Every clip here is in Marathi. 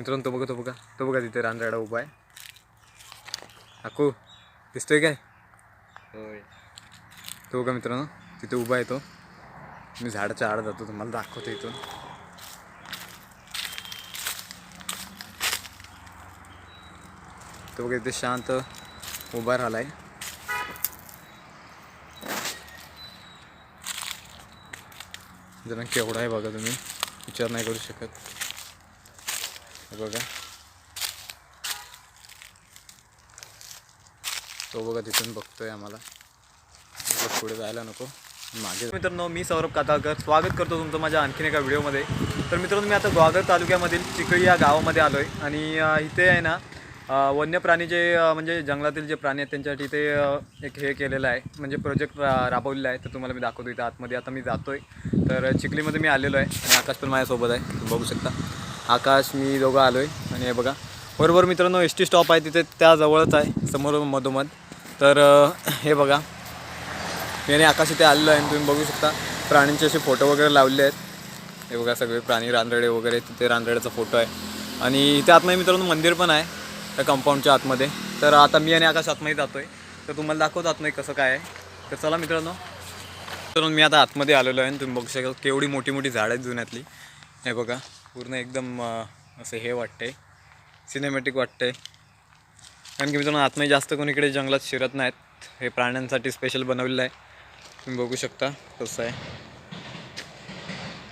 मित्रांनो तो बघा तो बघा. तो बघा तिथे रानराडा उभा आहे. अकू दिसतोय काय? होय. तो बघा मित्रांनो तिथे उभा आहे तो. मी झाडाच्या आड जातो तुम्हाला दाखवतो इथून. तो बघा इथे शांत उभा राहिलाय. जरा केवढा आहे बघा तुम्ही. विचार नाही करू शकत. हे बघा. तो बघा तिथून बघतोय आम्हाला. पुढे जायला नको. मागे मित्रांनो मी सौरभ काताळकर. स्वागत करतो तुमचं माझ्या आणखीन एका व्हिडिओमध्ये. तर मित्रांनो मी आता ग्वागर तालुक्यामधील चिखळी या गावामध्ये आलो आहे आणि इथे आहे ना वन्य प्राणी जे म्हणजे जंगलातील जे प्राणी आहेत त्यांच्यासाठी इथे एक हे केलेलं आहे. म्हणजे प्रोजेक्ट राबवलेला आहे. तर तुम्हाला मी दाखवतो इथं आतमध्ये. आता मी जातो आहे तर चिखलीमध्ये मी आलेलो आहे. आणि आकाश पण माझ्यासोबत आहे. तुम्ही बघू शकता. आकाश मी दोघं आलो आहे आणि हे बघा बरोबर मित्रांनो एस टी स्टॉप आहे तिथे त्याजवळच आहे समोर मधोमध. तर हे बघा मी आणि आकाश इथे आलेलो आहे आणि तुम्ही बघू शकता प्राण्यांचे असे फोटो वगैरे लावले आहेत. हे बघा सगळे प्राणी रानरडे वगैरे तिथे रानरड्याचा फोटो आहे. आणि इथे आतमध्ये मित्रांनो मंदिर पण आहे त्या कंपाऊंडच्या आतमध्ये. तर आता मी आणि आकाश आतमध्ये जातो आहे तर तुम्हाला दाखवत आतमध्ये कसं काय आहे. तर चला मित्रांनो. मित्रांनो मी आता आतमध्ये आलेलो आहे तुम्ही बघू शकाल केवढी मोठी मोठी झाडं आहेत जुन्यातली. हे बघा. पूर्ण एकदम असं हे वाटते सिनेमॅटिक वाटते कारण की मित्रांनो आतमध्ये जास्त कोण इकडे जंगलात शिरत नाहीत. हे प्राण्यांसाठी स्पेशल बनवलेलं आहे. तुम्ही बघू शकता कसं आहे.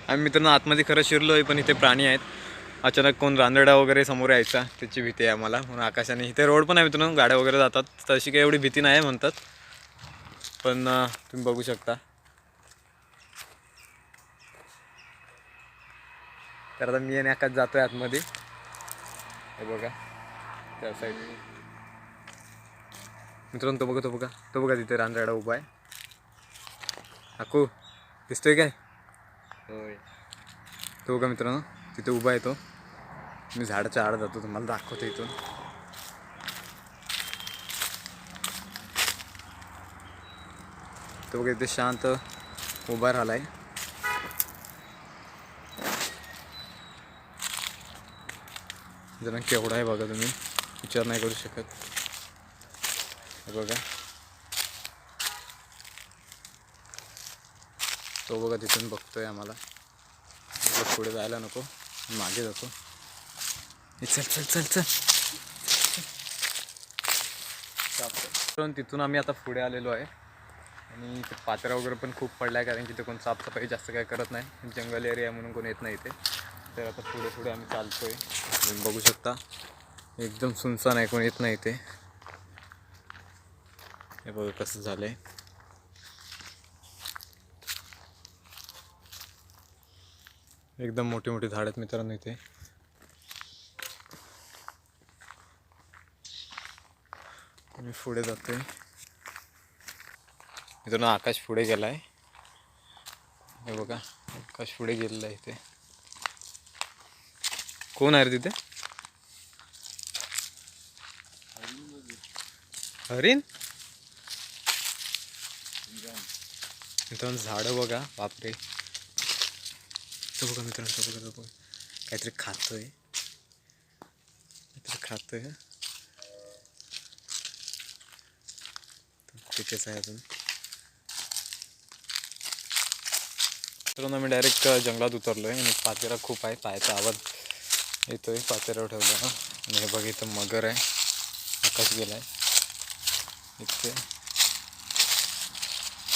आम्ही मित्रांनो आतमध्ये खरं शिरलो आहे पण इथे प्राणी आहेत. अचानक कोण रांदडा वगैरे समोर यायचा त्याची भीती आहे आम्हाला. म्हणून आकाशाने इथे रोड पण आहे मित्रांनो गाड्या वगैरे जातात. तशी काही एवढी भीती नाही म्हणतात. पण तुम्ही बघू शकता. तर आता मी आणि आकाश जातोय आतमध्ये. हे बघा त्या साईड मित्रांनो तो बघा तो बघा. तो बघा तिथे रानराडा उभा आहे. अकू दिसतोय काय? होय. तो बघा मित्रांनो तिथे उभा आहे तो. मी झाडाच्या आड जातो तुम्हाला दाखवतो इथून. तो बघा इथे शांत उभा राहिलाय. जरा केवढा आहे बघा तुम्ही. विचार नाही करू शकत. बघा. तो बघा तिथून बघतोय आम्हाला. पुढे जायला नको. मागे जातो. चल चल चल चल. पण तिथून आम्ही आता पुढे आलेलो आहे. आणि इथे पात्रा वगैरे पण खूप पडला आहे कारण की तिथे कोण साफसफाई जास्त काय करत नाही. जंगल एरिया म्हणून कोण येत नाही इथे. तर आता पुढे पुढे आम्ही चालतोय. तुम्ही बघू शकता. एकदम सुनसान आहे कोण येत नाही इथे. हे बघा कसं झालंय. एकदम मोठी मोठी झाड आहेत मित्रांनो इथे. मी पुढे जातोय. मित्रांनो आकाश पुढे गेलाय. हे बघा आकाश पुढे गेलेला आहे इथे. कोण आहे रे तिथे? हरिण? मित्रांनो झाडं बघा. बापरे. तो बघा मित्रांनो बघा तो बघा. काहीतरी खातोय. काहीतरी खातोय. तिथेच आहे अजून. मित्रांनो मी डायरेक्ट जंगलात उतरलोय आणि पाचेरा खूप आहे पायाचा आवाज. येतोय पातेऱ्यावर ठेवला ना. आणि हे बघ इथं मगर आहे. आकाश गेलाय इथे.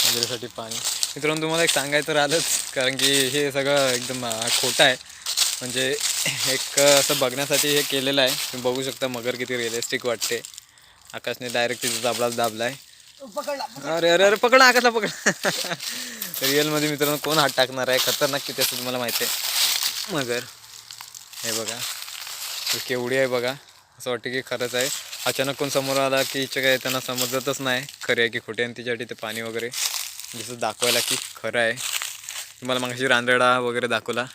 मगरीसाठी पाणी. मित्रांनो तुम्हाला एक सांगायचं राहिलंच कारण की हे सगळं एकदम खोटं आहे. म्हणजे एक असं बघण्यासाठी हे केलेलं आहे. तुम्ही बघू शकता मगर किती रिअलिस्टिक वाटते. आकाशने डायरेक्ट तिथे दाबलाच दाबला आहे अरे अरे अरे पकडा आकाशला पकडा. रिअलमध्ये मित्रांनो कोण हात टाकणार आहे? खतरनाक किती असं तुम्हाला माहिती आहे? मगर. हे बघा. केवढी आहे बघा. असं वाटतं की खरंच आहे. अचानक कोण समोर आला की हिच्या काय त्यांना समजतच नाही. खरे आहे की खोटे आणि तिच्यासाठी ते पाणी वगैरे जसं दाखवायला की खरं आहे. तुम्हाला मागशी रांदडा वगैरे दाखवला.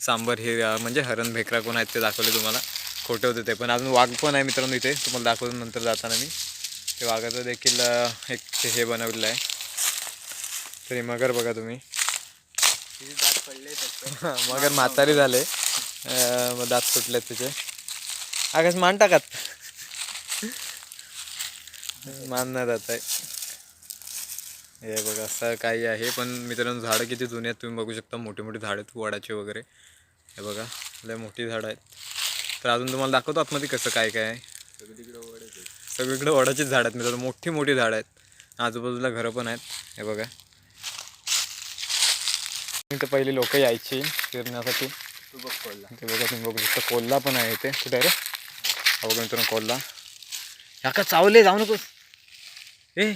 सांबर हे म्हणजे हरण भेकरा कोण आहेत ते दाखवले तुम्हाला. खोटे होते ते. पण अजून वाघ पण आहे मित्रांनो इथे. तुम्हाला दाखवतो नंतर जाताना मी. ते वाघाचं देखील एक हे बनवलेलं आहे. तरी मगर बघा तुम्ही. तिथे दात पडले फक्त मगर म्हातारी झाले. मग दात सुटले तिचे. आकाश मान टाकात. मान नाही जात आहे. हे बघा असं काही आहे पण मित्रांनो झाडं किती जुने आहेत तुम्ही बघू शकता. मोठी मोठी झाडं आहेत वडाची वगैरे. हे बघा लय मोठी झाडं आहेत. तर अजून तुम्हाला दाखवतो आतमध्ये कसं काय काय आहे. सगळीकडे वडाचीच झाडं आहेत मित्रांनो. मोठी मोठी झाडं आहेत. आजूबाजूला घरं पण आहेत. हे बघा. इथं पहिली लोक यायची फिरण्यासाठी. तू बघ पडला ते बघा तुम्ही बघू शकता. कोल्हा पण आहे इथे. कुठे रे? हा बघा मित्रांनो कोल्हा. काका चावले? जाऊ नकोस. ए!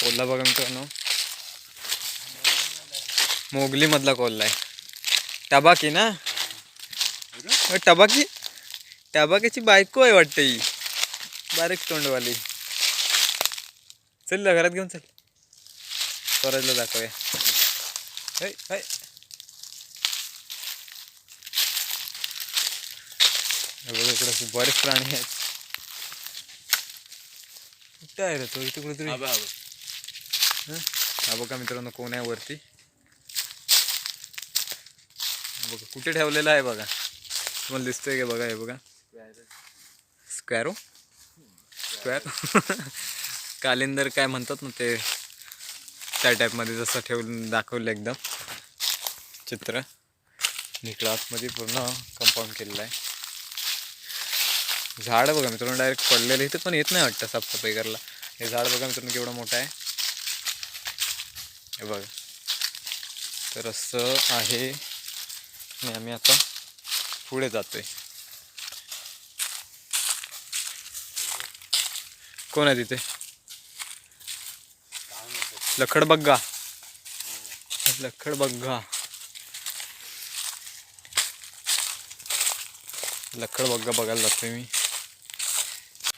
कोल्हा बघा मित्रांनो. मोगली मधला कोल्हा आहे. टबाकी ना? टबाकी टबाकीची बायको आहे वाटतं ही. बारीक तोंडवाली. चल ना, घरात घेऊन चल. स्वराजला दाखवूया. ऐ, ऐ. हे बघा इकडे खूप बरेच प्राणी आहेत. कुठं आहे रे तो? इथे कुठेतरी. हा बघ, हा. हं? हा मित्रांनो कोण आहे वरती? बघा कुठे ठेवलेला आहे बघा? तुम्हाला दिसतंय का बघा हे बघा? स्क्वॅरो स्क्वॅर कालिंदर काय म्हणतात ना ते? त्या टाईपमध्ये जसं ठेवून दाखवलं एकदम. चित्र. इकडं आतमध्ये पूर्ण कंपाऊंड केलेलं आहे. झाड बघा मित्रांनो डायरेक्ट पडलेलं इथं पण येत नाही वाटतं साफसफाई करायला. हे झाड बघा मित्रांनो केवढं मोठं आहे. हे बघा. तर असं आहे. आणि आम्ही आता पुढे जातोय. कोण आहे तिथे? लखड बग्गा. लखड बग्गा. लखड बग्गा बघायला जातोय मी.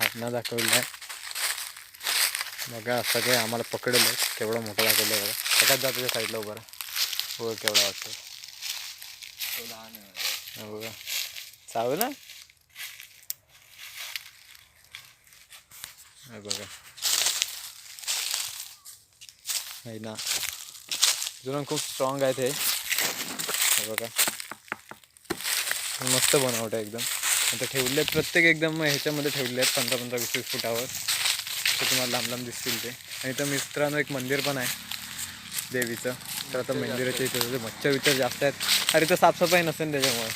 आत्मा दाखवलं आहे बघा असं काही आम्हाला पकडलं केवढा मोठा दाखवलं बघा. सगळ्यात जातो त्या साईडला उभा हो केवढा वाटतो. हो बघा चावलं ना? हे बघा. आहे ना जुनं खूप स्ट्रॉंग आहे ते हे बघा मस्त बनावट आहे एकदम आता ठेवले आहेत प्रत्येक एकदम ह्याच्यामध्ये ठेवले आहेत पंधरा पंधरा वीस वीस फुटावर ते तुम्हाला लांब लांब दिसतील ते आणि तर मित्रांनो एक मंदिर पण आहे देवीचं तर आता मंदिराच्या इथे मच्छर विच्छर जास्त आहेत अरे तर साफसफाई नसेल त्याच्यामुळे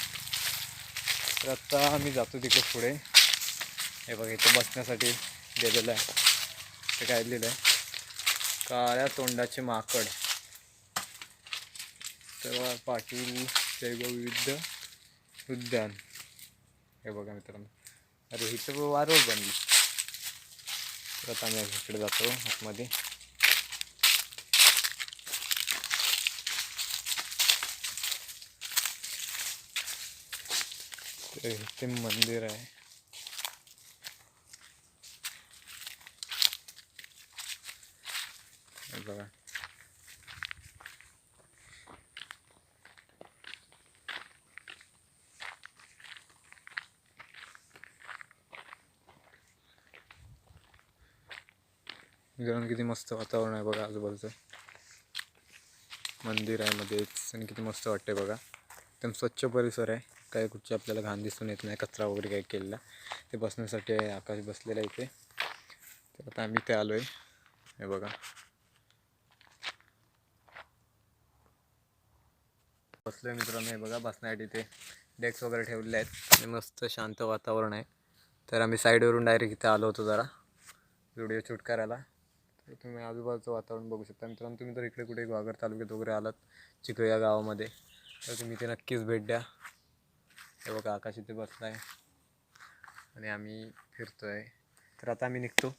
तर आता आम्ही जातो तिकडे पुढे हे बघा इथं बसण्यासाठी गेलेलं आहे ते काय लिहिलं आहे काळ्या तोंडाचे माकड. तर पाटील जैवविविध उद्यान. हे बघा मित्रांनो. अरे इथं वारवळ बनली तर आता आम्ही इकडे जातो आतमध्ये. ते मंदिर आहे. बघा मित्रांनो किती मस्त वातावरण आहे बघा आजूबाजूचं मंदिर आहे मध्येच आणि किती मस्त वाटते बघा एकदम स्वच्छ परिसर आहे काही कुठची आपल्याला घाण दिसून येत नाही कचरा वगैरे काही केलेला ते बसण्यासाठी आहे आकाश बसलेला आहे इथे तर आता आम्ही ते आलो आहे हे बघा बसलो आहे मित्रांनो. हे बघा बसण्यासाठी ते डेक्स वगैरे ठेवलेले आहेत. आणि मस्त शांत वातावरण आहे. तर आम्ही साईडवरून डायरेक्ट इथे आलो होतो जरा व्हिडिओ शूट करायला. तर तुम्ही आजूबाजूचं वातावरण बघू शकता. मित्रांनो तुम्ही तर इकडे कुठे वाघर तालुक्यात वगैरे आलात चिखली या गावामध्ये तर तुम्ही इथे नक्कीच भेट द्या. हे बघा आकाश इथे बसला आहे आणि आम्ही फिरतो आहे तर आता आम्ही निघतो.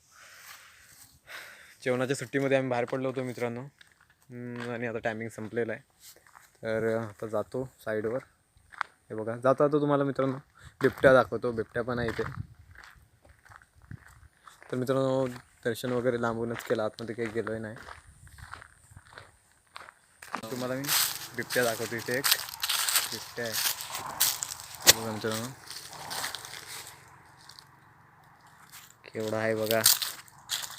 जेवणाच्या सुट्टीमध्ये आम्ही बाहेर पडलो होतो मित्रांनो. आणि आता टायमिंग संपलेला आहे. तर आता जातो साईडवर. हे बघा जातो आता तुम्हाला मित्रांनो बिबट्या दाखवतो. बिबट्या पण आहे इथे. तर मित्रांनो दर्शन वगैरे लांबूनच केलं. आतमध्ये काही गेलो आहे नाही. तुम्हाला मी बिबट्या दाखवतो इथे एक. बिबट्या आहे. बघा मित्रांनो. केवढा आहे बघा.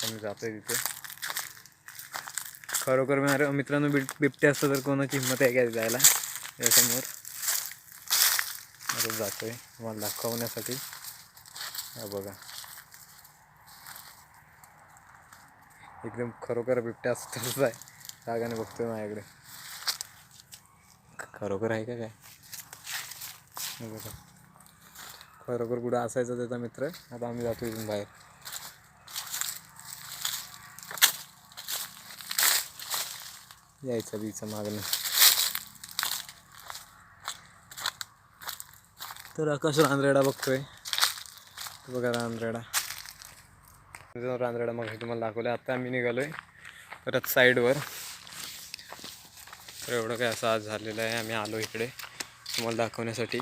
तर मी जातोय तिथे. खरोखर मी अरे मित्रांनो बिब बिबटे असतं तर कोणाची हिंमत आहे काय जायला? यासमोर आता आहे तुम्हाला दाखवण्यासाठी. हा बघा. एकदम खरोखर बिबट्या असतोच आहे. रागाने बघतोय माझ्याकडे. खरोखर आहे का काय? बघा. खरोखर कुठं असायचा त्याचा मित्र? आता आम्ही जातो इथून बाहेर. यायचं बीचं मागणं. तर आकाश रानरेडा बघतोय. बघा रानरेडा रानरेडा मग तुम्हाला दाखवलं आता आम्ही निघालोय परत साईडवर. तर एवढं काय असं आज झालेलं आहे. आम्ही आलो इकडे तुम्हाला दाखवण्यासाठी.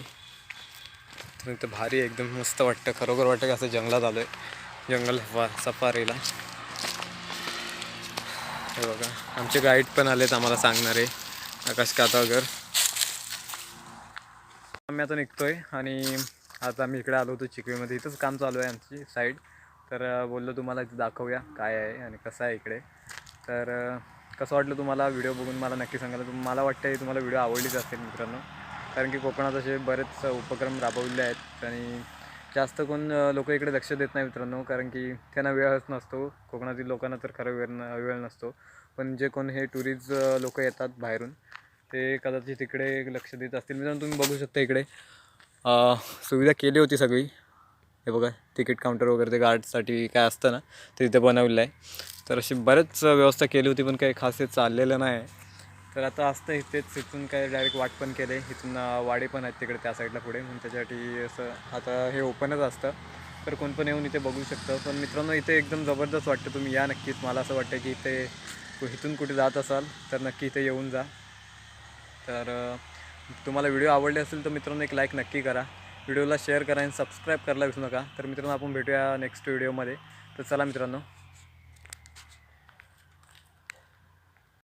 तर भारी एकदम मस्त वाटतं. खरोखर वाटतं की असं जंगलात आलो आहे जंगल सफारीला. हे बघा आमचे गाईड पण आलेत आम्हाला सांगणारे आकाश कातावकर आम्ही आता निघतोय आणि आता आम्ही इकडे आलो होतो चिकवीमध्ये इथंच काम चालू आहे आमची साईड तर बोललो तुम्हाला इथं दाखवूया काय आहे आणि कसं आहे इकडे. तर कसं वाटलं तुम्हाला व्हिडिओ बघून? मला नक्की सांगायला तुम मला वाटतं की तुम्हाला व्हिडिओ आवडलीच असेल मित्रांनो. कारण की कोकणात असे बरेच उपक्रम राबवले आहेत आणि जास्त कोण लोक इकडे लक्ष देत नाही मित्रांनो कारण की त्यांना वेळच नसतो. कोकणातील लोकांना तर खरं वेळ न वेळ नसतो. पण जे कोण हे टुरिस्ट लोक येतात बाहेरून ते कदाचित तिकडे लक्ष देत असतील. मित्रांनो तुम्ही बघू शकता इकडे. सुविधा केली होती सगळी. हे बघा तिकीट काउंटर वगैरे ते गार्डसाठी काय असतं ना ते तिथे बनवलेलं आहे. तर अशी बरेच व्यवस्था केली होती पण काही खास ते चाललेलं नाही. तर आता असतं इथेच इथून काय डायरेक्ट वाट पण केले. इथून वाडे पण आहेत तिकडे त्या साईडला पुढे. म्हणून त्याच्यासाठी असं आता हे ओपनच असतं. तर कोण पण येऊन इथे बघू शकतं. पण मित्रांनो इथे एकदम जबरदस्त वाटतं. तुम्ही या नक्कीच. मला असं वाटतं की इथे इथून कुठे जात असाल तर नक्की इथे येऊन जा. तर तुम्हाला व्हिडिओ आवडले असेल तर मित्रांनो एक लाईक नक्की करा. व्हिडिओला शेअर करा आणि सबस्क्राईब करायला विसरू नका. तर मित्रांनो आपण भेटूया नेक्स्ट व्हिडिओमध्ये तर चला मित्रांनो.